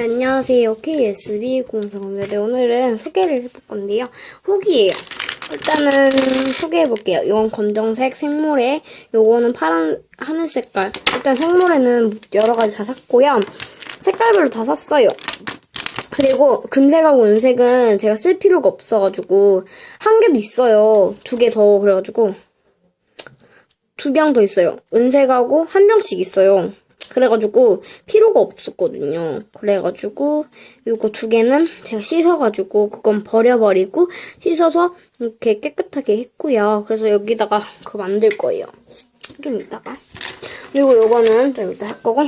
네, 안녕하세요. KSB 공성입니다. 네, 오늘은 소개를 해볼 건데요. 후기예요. 일단은 소개해 볼게요. 이건 검정색 생모래, 요거는 파란 하늘 색깔. 일단 생모래는 여러 가지 다 샀고요. 색깔별로 다 샀어요. 그리고 금색하고 은색은 제가 쓸 필요가 없어가지고 한 개도 있어요. 두 개 더 그래가지고 두 병 더 있어요. 은색하고 한 병씩 있어요. 그래가지고 필요가 없었거든요. 그래가지고 이거 두 개는 제가 씻어가지고 그건 버려버리고 씻어서 이렇게 깨끗하게 했고요. 그래서 여기다가 그거 만들 거예요. 좀 이따가. 그리고 요거는 좀 이따 할 거고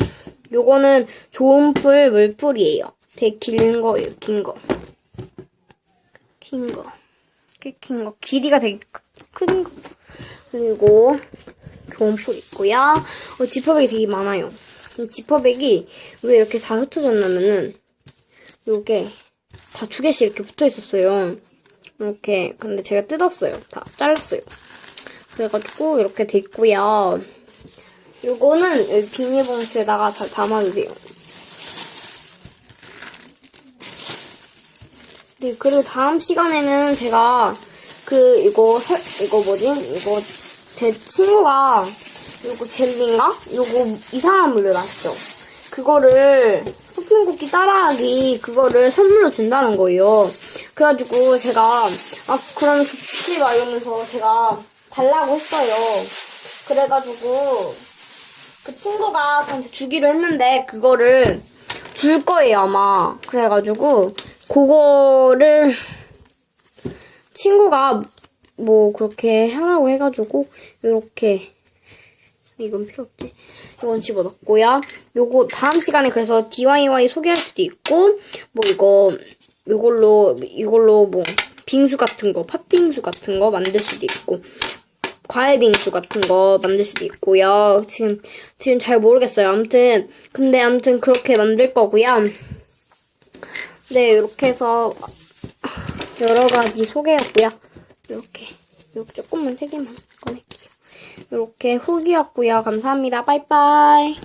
요거는 좋은 풀 물풀이에요. 되게 긴 거예요. 긴 거. 긴 거. 꽤긴 거. 길이가 되게 큰 거. 그리고 좋은 풀 있고요. 어, 지퍼백이 되게 많아요. 이 지퍼백이 왜 이렇게 다 흩어졌냐면은 요게 다 두 개씩 이렇게 붙어 있었어요. 이렇게 근데 제가 뜯었어요. 다 잘랐어요. 그래가지고 이렇게 돼 있고요. 요거는 여기 비닐봉투에다가 잘 담아주세요. 네, 그리고 다음 시간에는 제가 그 이거 설, 이거 뭐지? 이거 제 친구가 요거 젤리인가? 요거 이상한 물류 아시죠? 그거를 쇼핑쿠키 따라하기 그거를 선물로 준다는 거예요. 그래가지고 제가 아 그러면 좋지 막 이러면서 제가 달라고 했어요. 그래가지고 그 친구가 저한테 주기로 했는데 그거를 줄 거예요 아마. 그래가지고 그거를 친구가 뭐 그렇게 하라고 해가지고 이렇게 이건 필요 없지. 이건 집어넣고요. 요거 다음 시간에 그래서 DIY 소개할 수도 있고 뭐 이거 이걸로 이걸로 뭐 빙수 같은 거 팥빙수 같은 거 만들 수도 있고 과일 빙수 같은 거 만들 수도 있고요. 지금 지금 잘 모르겠어요. 아무튼 근데 아무튼 그렇게 만들 거고요. 네 이렇게 해서 여러 가지 소개했고요. 이렇게 이렇게 조금만 세 개만 꺼낼게요. 이렇게 후기였고요. 감사합니다. 빠이빠이.